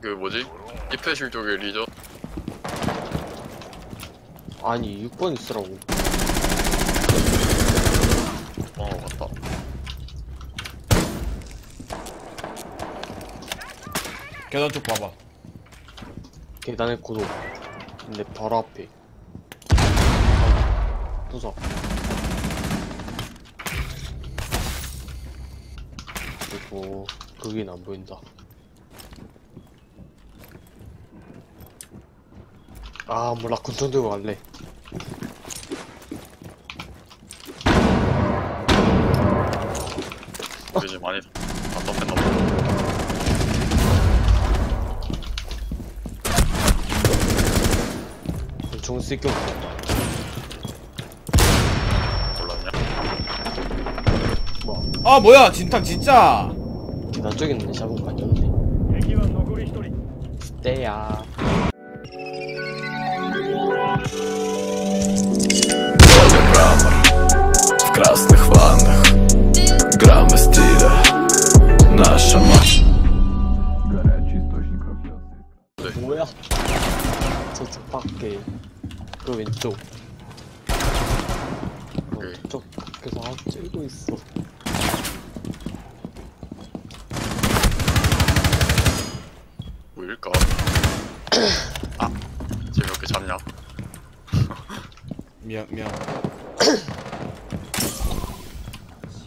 그 뭐지? 이페실 쪽에 리저? 아니 6번 있으라고. 어 맞다. 계단 쪽 봐봐. 계단의 고도 근데 바로 앞에. 아, 부서. 그리고 거긴 안 보인다 아 몰라 군총 들고 갈래 우리 집 많이 답답했나 보다 군총 쓸게 없다 몰랐냐? 뭐 아 뭐야 진탕 진짜. 계단 쪽에 있는 샤브가 아니었네 敵は残り一人 때야 Доля грамма в красных ваннах Грамма стиля, наша мать Горячий источник кровь Well, тут пакки Going to Çok güzel bir isim Weird call. 미안 미안.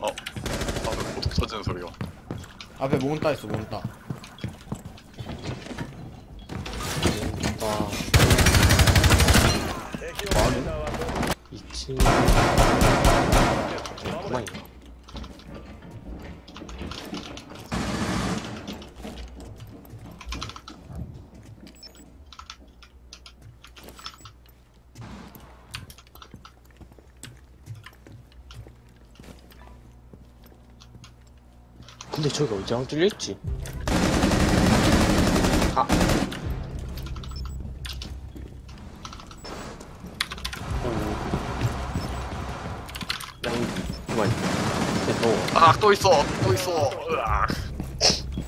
어 앞에 보톡 터지는 소리가. 앞에 몬따 있어 몬따. 몬따. 2층 근데 저기 어디랑 뚫려있지? 아 오. 양, 그만. 됐어. 아또 있어 또 있어 으악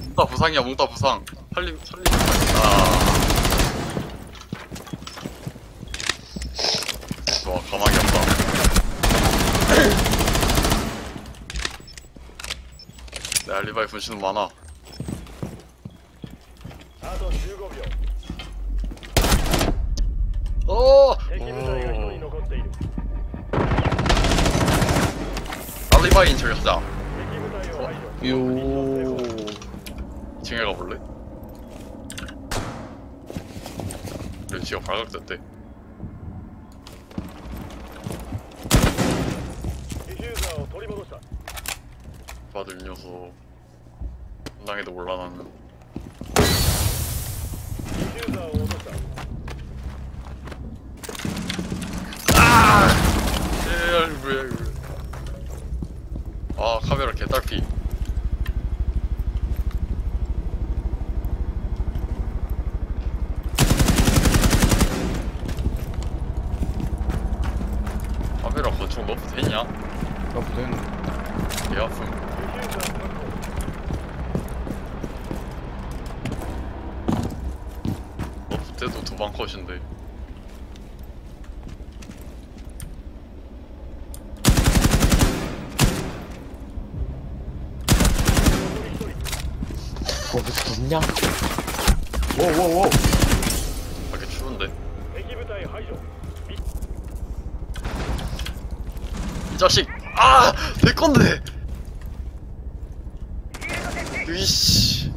몽따 부상이야 몽따 부상 살림 살림 아 좋아 가망이 없다 내 알리바이 분신은 많아 あと15秒 어 敵部隊が一人残っている 알리바이 인척 하자 敵部隊を排除 요. 2층에 가볼래? 렌치가 발각됐대 받을 녀석 당해도 몰라 나는 아! 에이 뭐야 이거 아 카메라 개딸피 카메라 거총 너프 되냐? 나 부대는 the 어, 그때도 도방 컷인데. 거기서 덥냐? 오오오! 밖에 추운데. 이 자식! 아! 내 건데! 이씨.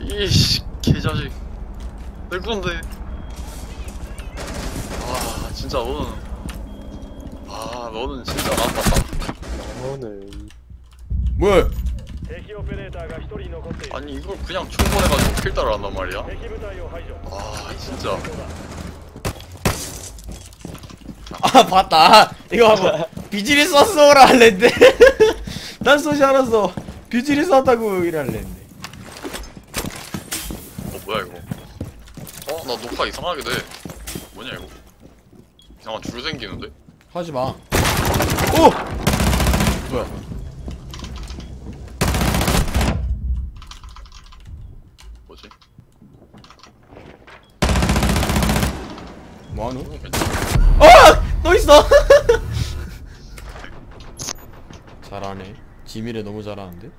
이씨 개자식. 될 건데. 아 진짜 너는. 아 너는 진짜 나빴다 너는 뭐야 아니 이걸 그냥 총본해가지고 필달을 한단 말이야? 아 진짜. 아 봤다. 이거 하고 비즈니스 썼어라 할랬는데. 난 쏘지 않았어 뷰질이 싸다고 얘기를 할랬는데 어 뭐야 이거 어 나 녹화 이상하게 돼 뭐냐 이거 이상한 줄 생기는데 하지마 오! 뭐야 뭐지? 뭐하노? 어! 아! 또 있어! 잘하네 지미래 너무 잘하는데?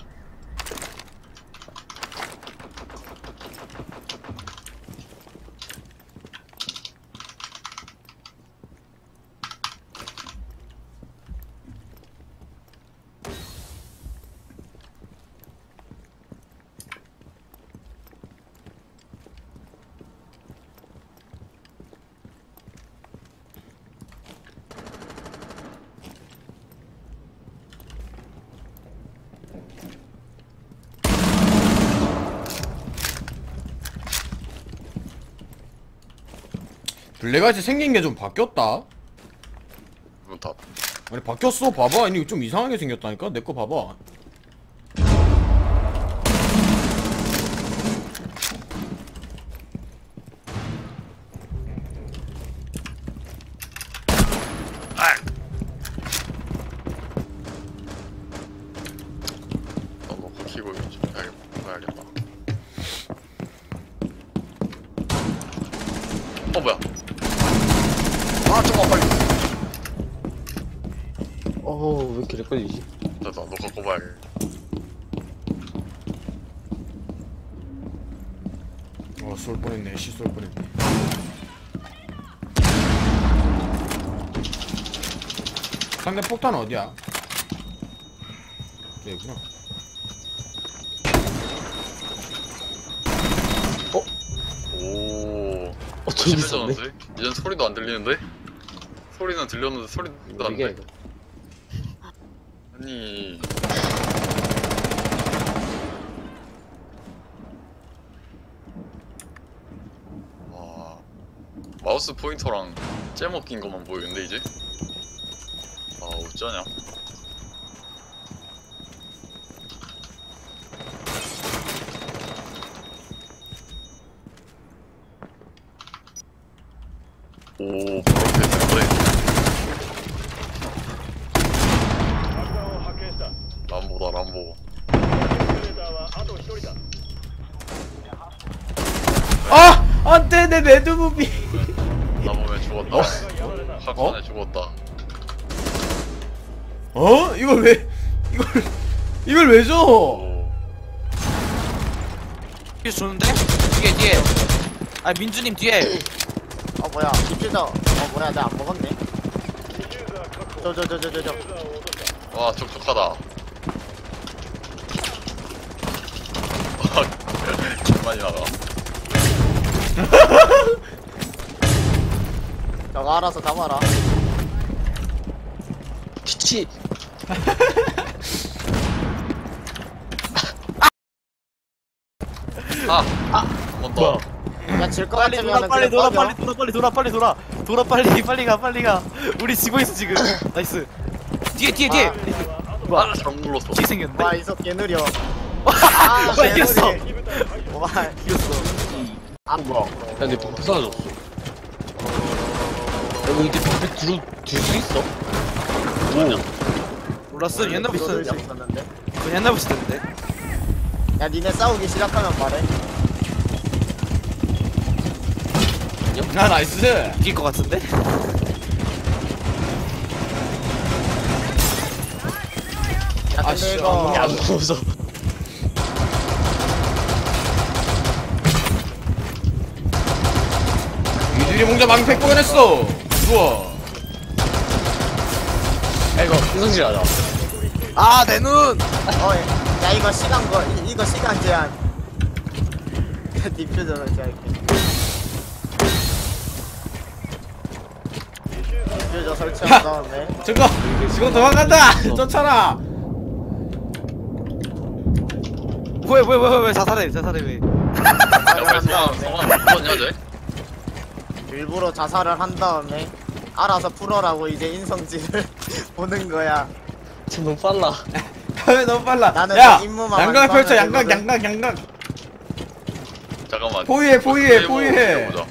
블랙아이트 생긴 게 좀 바뀌었다. 다 아니 바뀌었어. 봐봐. 아니 좀 이상하게 생겼다니까? 내 거 봐봐 너무 키고 좀 해야겠다. 해야겠다. 어 뭐야? 아 좀만 빨리. 어우 왜 이렇게 걸리지? 됐다. 너 갖고 봐야겠. 어쏠 뻔했네 씨쏠 뻔했네 상대 폭탄 어디야? 여기구나 오. 어 저기 있었네 심해졌는데? 이젠 소리도 안 들리는데? 소리는 들렸는데 소리도 안 이게 들. 아니. 와. 마우스 포인터랑 잼낀 것만 보이는데 이제? 아 어쩌냐? 오, 됐네. 爆 안돼 레드무비. 나 보면 죽었다. 확산에 어? 죽었다. 어? 이걸 왜 이걸 이걸 왜 줘? 뒤에 쏘는데? 뒤에 뒤에. 아 민주님 뒤에. 어 뭐야. 디퓨저 어 뭐야. 나 안 먹었네. 저 저 저 저 저저. 와 촉촉하다. 아, 와, 개많이 나가. 알아서 담아라. 치치. 아! 한번 더. 야질 거 빨리 같으면 돌아 빨리 돌아 빨리 돌아 빨리 돌아 빨리 돌아 돌아 빨리 빨리 가 빨리 가 우리 지고 있어 지금. 나이스. 뒤에 뒤에 뒤에. 아, 잘못 눌렀어. 뒤에 생겼는데? 와 이속 개 느려. 와 이겼어. 와 이겼어 안 먹어 야내 복 부사졌어 이거 이제 복 들어 들수 있어? 몰랐어? 옛날부터 들수 있었는데 있었는데. 옛날부터 있었는데. 야 니네 싸우기 시작하면 말해. 아 나이스. 이길 것 같은데? 야 근데 아씨 이거 안 무서워 이들이 몽자 망패 꺼냈어 좋아 야 이거 인성질 하자 아내 눈! 어, 야 이거 시간 거 이- 이거 시간 제한. 디퓨저로 이렇게. 할게 디퓨저 설치한 다음에. 저거 저거 도망간다! 쫓아라! 뭐야 뭐야 뭐야 왜 자살해 자살해 왜 야, 왜? 일부러 자살을 한 다음에 알아서 풀어라고 이제 인성질을 보는 거야. 지금 너무 빨라 왜 너무 빨라 나는 야 그 임무만 양각 펼쳐 양각. 양각 양각 잠깐만. 포위해, 포위해, 세이브 포위해. 해보자.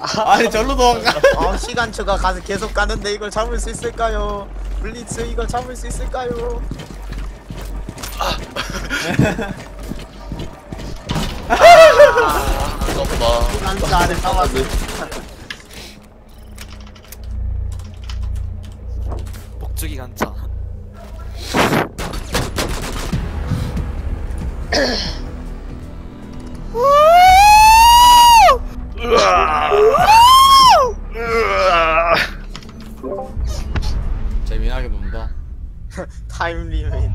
아니 절로 도망가 어, 시간초가 가서 계속 가는데 이걸 잡을 수 있을까요? 블리츠 이걸 잡을 수 있을까요? 난줄 안에 담았어. 목적이 간차 재미나게 논다 타임 리메.